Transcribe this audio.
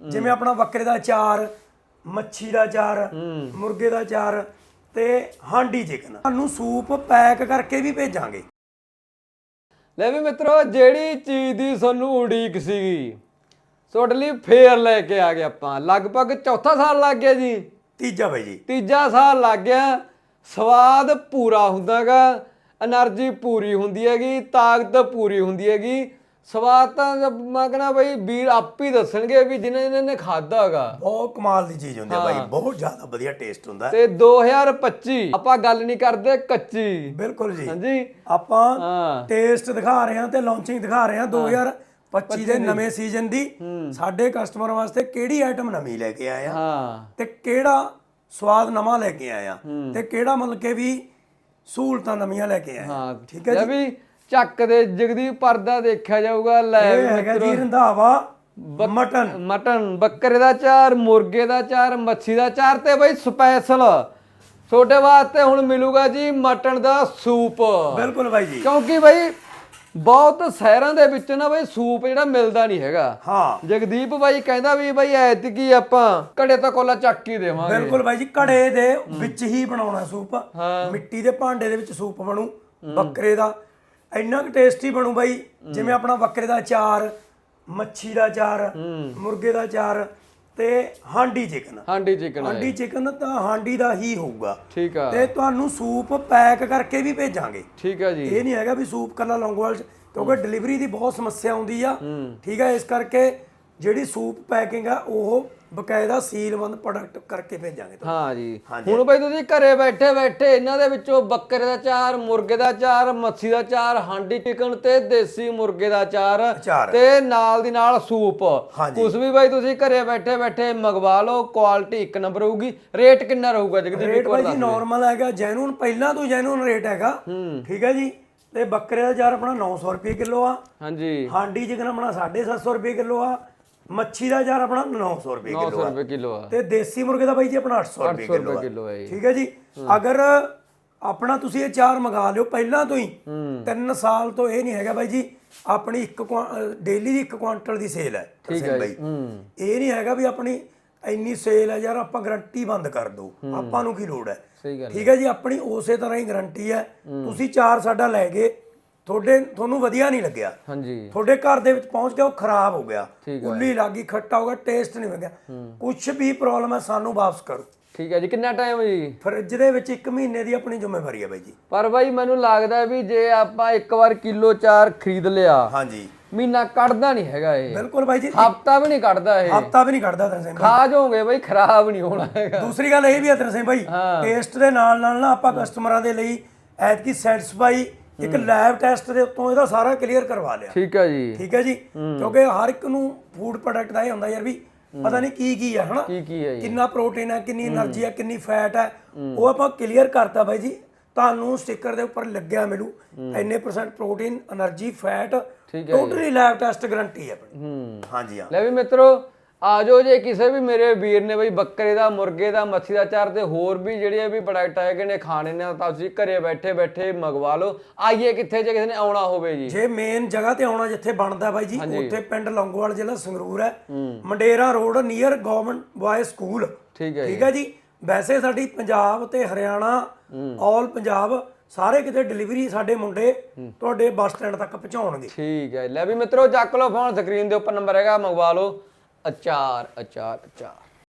ਜਿਵੇਂ ਆਪਣਾ ਬੱਕਰੇ ਦਾ ਚਾਰ ਮੱਛੀ ਦਾ ਚਾਰ ਮੁਰਗੇ ਦਾ ਚਾਰ ਤੇ ਹਾਂਡੀ ਚਿਕਨ ਤੁਹਾਨੂੰ ਸੂਪ ਪੈਕ ਕਰਕੇ ਵੀ ਭੇਜਾਂਗੇ। ਲੈ ਵੀ ਮਿੱਤਰੋ ਜਿਹੜੀ ਚੀਜ਼ ਦੀ ਸਾਨੂੰ ਉਡੀਕ ਸੀਗੀ ਤੁਹਾਡੇ ਲਈ ਫੇਰ ਲੈ ਕੇ ਆ ਗਏ ਆਪਾਂ। ਲਗਭਗ ਚੌਥਾ ਸਾਲ ਲੱਗ ਗਿਆ ਜੀ। ਤੀਜਾ ਬਾਈ ਜੀ। ਤੀਜਾ ਸਾਲ ਲੱਗ ਗਿਆ। ਸਵਾਦ ਪੂਰਾ ਹੁੰਦਾਗਾ એનર્ਜੀ ਪੂਰੀ ਹੁੰਦੀ ਹੈਗੀ ਤਾਕਤ ਪੂਰੀ ਹੁੰਦੀ ਹੈਗੀ। ਸਵਾਦ ਤਾਂ ਮੈਂ ਕਹਣਾ ਬਈ ਵੀਰ ਆਪ ਹੀ ਦੱਸਣਗੇ ਵੀ ਜਿਨ੍ਹਾਂ ਜਿਨ੍ਹਾਂ ਨੇ ਖਾਦਾ ਹੈਗਾ। ਬਹੁਤ ਕਮਾਲ ਦੀ ਚੀਜ਼ ਹੁੰਦੀ ਹੈ ਬਾਈ ਬਹੁਤ ਜ਼ਿਆਦਾ ਵਧੀਆ ਟੇਸਟ ਹੁੰਦਾ ਹੈ। ਤੇ 2025 ਆਪਾਂ ਗੱਲ ਨਹੀਂ ਕਰਦੇ ਕੱਚੀ। ਬਿਲਕੁਲ ਜੀ। ਹਾਂਜੀ। ਆਪਾਂ ਟੇਸਟ ਦਿਖਾ ਰਹੇ ਹਾਂ ਤੇ ਲਾਂਚਿੰਗ ਦਿਖਾ ਰਹੇ ਹਾਂ 2025 ਦੇ ਨਵੇਂ ਸੀਜ਼ਨ ਦੀ। ਸਾਡੇ ਕਸਟਮਰ ਵਾਸਤੇ ਕਿਹੜੀ ਆਈਟਮ ਨਵੀਂ ਲੈ ਕੇ ਆਏ ਆ? ਹਾਂ। ਤੇ ਕਿਹੜਾ ਸਵਾਦ ਨਵਾਂ ਲੈ ਕੇ ਆਏ ਆ? ਤੇ ਕਿਹੜਾ ਮਤਲਬ ਕਿ ਵੀ ਸਹੂਲਤਾਂ ਨਵੀਆਂ ਲੈ ਕੇ ਆਏ ਆ? ਹਾਂ। ਠੀਕ ਹੈ ਲੈ ਵੀ ਚੱਕ ਦੇ ਜਗਦੀਪ ਪਰਦਾ ਦੇਖਿਆ ਜਾਊਗਾ ਲੈ ਇਹ ਹੈਗਾ ਜੀ ਰੰਧਾਵਾ ਮਟਨ। ਮਟਨ ਬੱਕਰੇ ਦਾ ਚਾਰ ਮੁਰਗੇ ਦਾ ਚਾਰ ਮੱਛੀ ਦਾ ਚਾਰ ਤੇ ਬਈ ਸਪੈਸ਼ਲ ਛੋਟੇ ਵਾਸਤੇ ਹੁਣ ਮਿਲੂਗਾ ਜੀ ਮਟਨ ਦਾ ਸੂਪ। ਬਿਲਕੁਲ ਬਾਈ ਜੀ। ਕਿਉਂਕਿ ਬਈ ਬਹੁਤ ਸ਼ਹਿਰਾਂ ਦੇ ਵਿੱਚ ਨਾ ਬਈ ਸੂਪ ਜਿਹੜਾ ਮਿਲਦਾ ਨਹੀਂ ਹੈਗਾ। ਹਾਂ। ਜਗਦੀਪ ਬਾਈ ਕਹਿੰਦਾ ਵੀ ਬਈ ਐਤਕੀ ਆਪਾਂ ਘੜੇ ਤਾਂ ਕੋਲਾ ਚੱਕ ਹੀ ਦੇਵਾਂਗੇ। ਬਿਲਕੁਲ ਬਾਈ ਜੀ ਘੜੇ ਦੇ ਵਿੱਚ ਹੀ ਬਣਾਉਣਾ ਸੂਪ। ਮਿੱਟੀ ਦੇ ਭਾਂਡੇ ਦੇ ਵਿੱਚ ਸੂਪ ਬਣੂ ਬੱਕਰੇ ਦਾ। ਇੰਨਾ ਕੁ ਟੇਸਟੀ ਬਣੂ ਬਾਈ ਜਿਵੇਂ ਆਪਣਾ ਬੱਕਰੇ ਦਾ ਅਚਾਰ ਮੱਛੀ ਦਾ ਅਚਾਰ ਮੁਰਗੇ ਦਾ ਅਚਾਰ ਤੇ handi chicken handi chicken handi chicken ਤਾਂ ਹਾਂਡੀ ਦਾ ਹੀ ਹੋਊਗਾ। ਠੀਕ ਆ। ਤੇ ਤੁਹਾਨੂੰ ਸੂਪ ਪੈਕ ਕਰਕੇ ਵੀ ਭੇਜਾਂਗੇ। ਠੀਕ ਆ ਜੀ। ਇਹ ਨਹੀਂ ਹੈਗਾ ਵੀ ਸੂਪ ਕੱਲਾ ਲੌਂਗੋਵਾਲ ਚ ਕਿਉਂਕਿ ਡਿਲੀਵਰੀ ਦੀ ਬਹੁਤ ਸਮੱਸਿਆ ਆਉਂਦੀ ਆ। ਠੀਕ ਹੈ ਇਸ ਕਰਕੇ ਜਿਹੜੀ ਸੂਪ ਪੈਕਿੰਗ ਆ ਉਹ ਬਕਾਇਦਾ ਸੀਲਬੰਦ ਪ੍ਰੋਡਕਟ ਕਰਕੇ ਭੇਜਾਂਗੇ ਤੁਹਾਨੂੰ। ਹਾਂ ਜੀ। ਹੁਣ ਬਈ ਤੁਸੀਂ ਘਰੇ ਬੈਠੇ ਬੈਠੇ ਇਹਨਾਂ ਦੇ ਵਿੱਚੋਂ ਬੱਕਰੇ ਦਾ ਚਾਰ ਮੁਰਗੇ ਦਾ ਚਾਰ ਮੱਛੀ ਦਾ ਚਾਰ ਹਾਂਡੀ ਚਿਕਨ ਤੇ ਦੇਸੀ ਮੁਰਗੇ ਦਾ ਚਾਰ ਅਚਾਰ। ਤੇ ਨਾਲ ਦੀ ਨਾਲ ਸੂਪ। ਹਾਂਜੀ। ਕੁਝ ਵੀ ਬਈ ਤੁਸੀਂ ਘਰੇ ਬੈਠੇ ਬੈਠੇ ਮੰਗਵਾ ਲਓ ਕੁਆਲਿਟੀ ਇੱਕ ਨੰਬਰ ਹੋਊਗੀ। ਰੇਟ ਕਿੰਨਾ ਰਹੂਗਾ ਜਗਦੀਪ ਰੇਟ ਇੱਕ ਵਾਰ ਭਾਈ ਜੀ ਨਾਰਮਲ ਹੈਗਾ ਜੈਨੂਨ ਪਹਿਲਾਂ ਤੋਂ ਜੈਨੂਨ ਰੇਟ ਹੈਗਾ। ਠੀਕ ਹੈ ਜੀ? ਤੇ ਬੱਕਰੇ ਦਾ ਚਾਰ ਆਪਣਾ 900 ਰੁਪਏ ਕਿਲੋ ਆ। ਹਾਂਜੀ। ਹਾਂਡੀ ਚਿਕਨ ਆਪਣਾ 750 ਰੁਪਏ ਕਿਲੋ ਆ। ਮੱਛੀ ਦਾ ਚਾਰ ਆਪਣਾ 900 ਰੁਪਏ 900 ਕਿਲੋ ਆ। ਰੁਪਏ ਕਿਲੋ ਆ। ਤੇ ਦੇਸੀ ਮੁਰਗੇ ਦਾ ਬਾਈ ਜੀ ਆਪਣਾ 800 ਰੁਪਏ 800 ਕਿਲੋ ਰੁਪਏ ਆ ਕਿਲੋ ਹੈ ਠੀਕ ਹੈ ਜੀ? ਅਗਰ ਆਪਣਾ ਤੁਸੀਂ ਇਹ ਚਾਰ ਮੰਗਾ ਲਿਓ ਪਹਿਲਾਂ ਤੋਂ ਹੀ ਤਿੰਨ ਸਾਲ ਤੋਂ ਇਹ ਨਹੀਂ ਹੈਗਾ ਬਾਈ ਜੀ ਆਪਣੀ ਇੱਕ ਡੇਲੀ ਦੀ ਇੱਕ ਕੁਆਂਟਲ ਦੀ ਸੇਲ ਹੈ ਠੀਕ ਹੈ ਬਾਈ। ਇਹ ਨਹੀਂ ਹੈਗਾ ਵੀ ਆਪਣੀ ਇੰਨੀ ਸੇਲ ਹੈ ਯਾਰ ਆਪਾਂ ਗਰੰਟੀ ਬੰਦ ਕਰ ਦੋ ਆਪਾਂ ਨੂੰ ਕੀ ਲੋੜ ਹੈ? ਠੀਕ ਹੈ। ਜੀ? ਆਪਣੀ ਉਸੇ ਤਰ੍ਹਾਂ ਹੀ ਗਰੰਟੀ ਹੈ। ਤੁਸੀਂ ਚਾਰ ਸਾਡਾ ਲੈ ਗਏ ਤੁਹਾਡੇ ਤੁਹਾਨੂੰ ਵਧੀਆ ਨਹੀਂ ਲੱਗਿਆ। ਹਾਂਜੀ। ਤੁਹਾਡੇ ਘਰ ਦੇ ਵਿੱਚ ਪਹੁੰਚ ਗਿਆ ਉਹ ਖਰਾਬ ਹੋ ਗਿਆ। ਠੀਕ ਉੱਲੀ ਲੱਗੀ ਖੱਟਾ ਹੋ ਗਿਆ ਟੇਸਟ ਨਹੀਂ ਲੱਗਿਆ। ਕੁਝ ਵੀ ਪ੍ਰੋਬਲਮ ਹੈ ਸਾਨੂੰ ਵਾਪਸ ਕਰੋ। ਠੀਕ ਹੈ ਜੀ ਕਿੰਨਾ ਟਾਈਮ ਜੀ? ਫਰਿੱਜ ਦੇ ਵਿੱਚ 1 ਮਹੀਨੇ ਦੀ ਆਪਣੀ ਜ਼ਿੰਮੇਵਾਰੀ ਹੈ ਬਾਈ ਜੀ। ਪਰ ਬਾਈ ਮੈਨੂੰ ਲੱਗਦਾ ਵੀ ਜੇ ਆਪਾਂ ਇੱਕ ਵਾਰ ਕਿਲੋ ਚਾਰ ਖਰੀਦ ਲਿਆ ਹਾਂਜੀ। ਮਹੀਨਾ ਕੱਢਦਾ ਨਹੀਂ ਹੈਗਾ ਇਹ। ਬਿਲਕੁਲ ਬਾਈ ਜੀ। ਹਫਤਾ ਵੀ ਨਹੀਂ ਕੱਢਦਾ ਇਹ। ਹਫਤਾ ਵੀ ਨਹੀਂ ਕੱਢਦਾ ਤਰਨ ਸਿੰਘ ਖਾ ਜਾਓਗੇ ਬਈ ਖਰਾਬ ਨਹੀਂ ਹੋਣਾ ਹੈਗਾ। ਦੂਸਰੀ ਗੱਲ ਇਹ ਵੀ ਹੈ ਤਰਨ ਸਿੰਘ ਭਾਈ ਟੇਸਟ ਦੇ ਨਾਲ ਨਾਲ ਨਾ ਆਪਾਂ ਕਸਟਮਰਾਂ ਦੇ ਲਈ ਐਤਕੀ ਸੈਟੀਸਫਾਈ ਇੱਕ ਲੈਬ ਟੈਸਟ ਦੇ ਉੱਤੋਂ ਇਹਦਾ ਸਾਰਾ ਕਲੀਅਰ ਕਰਵਾ ਲਿਆ। ਠੀਕ ਹੈ ਜੀ। ਠੀਕ ਹੈ ਜੀ? ਕਿਉਂਕਿ ਹਰ ਇੱਕ ਨੂੰ ਫੂਡ ਪ੍ਰੋਡਕਟ ਦਾ ਇਹ ਹੁੰਦਾ ਯਾਰ ਵੀ ਪਤਾ ਨਹੀਂ ਕੀ ਕੀ ਆ ਹਨਾ? ਕੀ ਕੀ ਹੈ ਕਿੰਨਾ ਪ੍ਰੋਟੀਨ ਹੈ ਕਿੰਨੀ એનર્ਜੀ ਹੈ ਕਿੰਨੀ ਫੈਟ ਹੈ। ਉਹ ਆਪਾਂ ਕਲੀਅਰ ਕਰਤਾ ਬਾਈ ਜੀ। ਤੁਹਾਨੂੰ ਸਟicker ਦੇ ਉੱਪਰ ਲੱਗਿਆ ਮਿਲੂ। ਇੰਨੇ percent protein energy fat totally lab test guarantee ਹੈ ਆਪਣੀ। ਹਾਂਜੀ ਹਾਂ। ਲੈ ਵੀ ਮਿੱਤਰੋ ਆਜੋ ਜੇ ਕਿਸੇ ਵੀ ਮੇਰੇ ਵੀਰ ਨੇ ਬਈ ਬੱਕਰੇ ਦਾ ਮੁਰਗੇ ਦਾ ਮੱਛੀ ਦਾ ਚਾਰ ਤੇ ਹੋਰ ਵੀ ਜਿਹੜੇ ਵੀ ਪ੍ਰੋਡਕਟ ਹੈਗੇ ਨੇ ਖਾਣੇ ਨੇ ਤਾਂ ਤੁਸੀਂ ਘਰੇ ਬੈਠੇ ਬੈਠੇ ਮੰਗਵਾ ਲਓ। ਆਈਏ ਕਿੱਥੇ ਜੇ ਕਿਸੇ ਨੇ ਆਉਣਾ ਹੋਵੇ ਜੀ। ਜੇ ਮੇਨ ਜਗ੍ਹਾ ਤੇ ਆਉਣਾ ਜਿੱਥੇ ਬਣਦਾ ਬਾਈ ਜੀ ਉੱਥੇ ਪਿੰਡ ਲੌਂਗੋਵਾਲ ਜ਼ਿਲ੍ਹਾ ਸੰਗਰੂਰ ਹੈ। Mandera road near government boy school ਠੀਕ ਹੈ ਠੀਕ ਹੈ ਜੀ। ਵੈਸੇ ਸਾਡੀ ਪੰਜਾਬ ਤੇ ਹਰਿਆਣਾ ਆਲ ਪੰਜਾਬ ਸਾਰੇ ਕਿਤੇ ਡਿਲੀਵਰੀ ਸਾਡੇ ਮੁੰਡੇ ਤੁਹਾਡੇ ਬੱਸ ਸਟੈਂਡ ਤੱਕ ਪਹੁੰਚਾਉਣਗੇ। ਠੀਕ ਹੈ। ਲੈ ਵੀ ਮਿੱਤਰੋ ਚੱਕ ਲਓ ਫੋਨ ਸਕਰੀਨ ਦੇ ਉੱਪਰ ਨੰਬਰ ਹੈਗਾ ਮੰਗਵਾ ਲਓ। ਅਚਾਰ ਅਚਾਰ ਅਚਾਰ